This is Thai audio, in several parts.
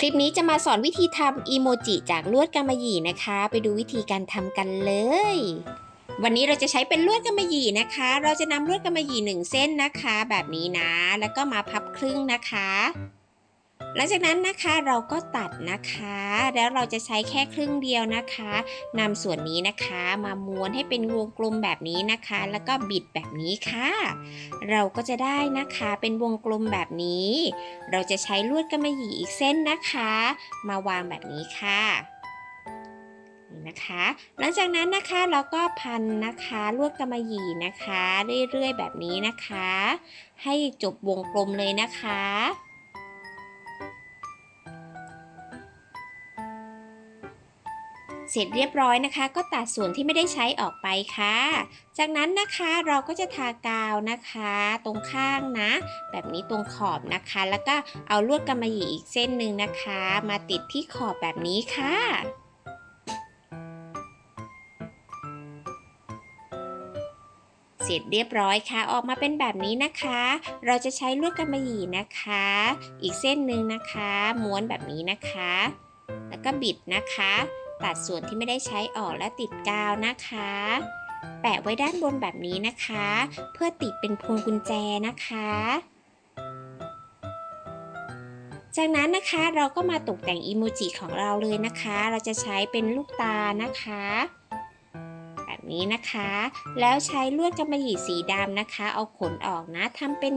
คลิปนี้จะมาสอนวิธีทำอีโมจิจากลวดกำมะหยี่นะคะ ไปดูวิธีการทำกันเลย วันนี้เราจะใช้เป็นลวดกำมะหยี่นะคะ เราจะนำลวดกำมะหยี่หนึ่งเส้นนะคะ แบบนี้นะ แล้วก็มาพับครึ่งนะคะ หลังจากนั้นนะคะเราก็ตัดนะคะ แล้วเราจะใช้แค่ครึ่งเดียวนะคะนำส่วนนี้นะคะมาม้วนให้เป็นวงกลมแบบนี้นะคะ แล้วก็บิดแบบนี้ค่ะ เราก็จะได้นะคะเป็นวงกลมแบบนี้ เราจะใช้ลวดกำมะหยี่อีกเส้นนะคะ มาวางแบบนี้ค่ะนี่นะคะหลังจากนั้นนะคะเราก็พันนะคะลวดกำมะหยี่นะคะ เรื่อยๆแบบนี้นะคะ ให้จบวงกลมเลยนะคะ เสร็จเรียบร้อยนะคะ ก็ตัดส่วนที่ไม่ได้ใช้ออกไปค่ะ จากนั้นนะคะเราก็จะทากาวนะคะ ตรงข้างนะ แบบนี้ตรงขอบนะคะ แล้วก็เอาลวดกำมะหยี่อีกเส้นหนึ่งนะคะ มาติดที่ขอบแบบนี้ค่ะเสร็จเรียบร้อยค่ะ ออกมาเป็นแบบนี้นะคะ เราจะใช้ลวดกำมะหยี่นะคะ อีกเส้นหนึ่งนะคะ ม้วนแบบนี้นะคะ แล้วก็บิดนะคะ ตัดส่วนที่ไม่ได้ใช้ออกและติดกาวนะคะ แปะไว้ด้านบนแบบนี้นะคะ เพื่อติดเป็นพวงกุญแจนะคะ จากนั้นนะคะเราก็มาตกแต่งอีโมจิของเราเลยนะคะ เราจะใช้เป็นลูกตานะคะแบบนี้นะคะ แล้วใช้ลวดกำมะหยี่สีดำนะคะ เอาขนออกนะทำเป็น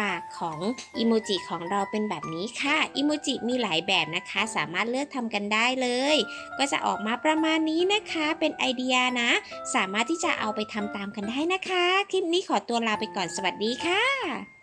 ปากของอิโมจิของเราเป็นแบบนี้ค่ะอิโมจิมีหลายแบบนะคะ สามารถเลือกทำกันได้เลย ก็จะออกมาประมาณนี้นะคะเป็นไอเดียนะ สามารถที่จะเอาไปทำตามกันได้นะคะ คลิปนี้ขอตัวลาไปก่อนสวัสดีค่ะ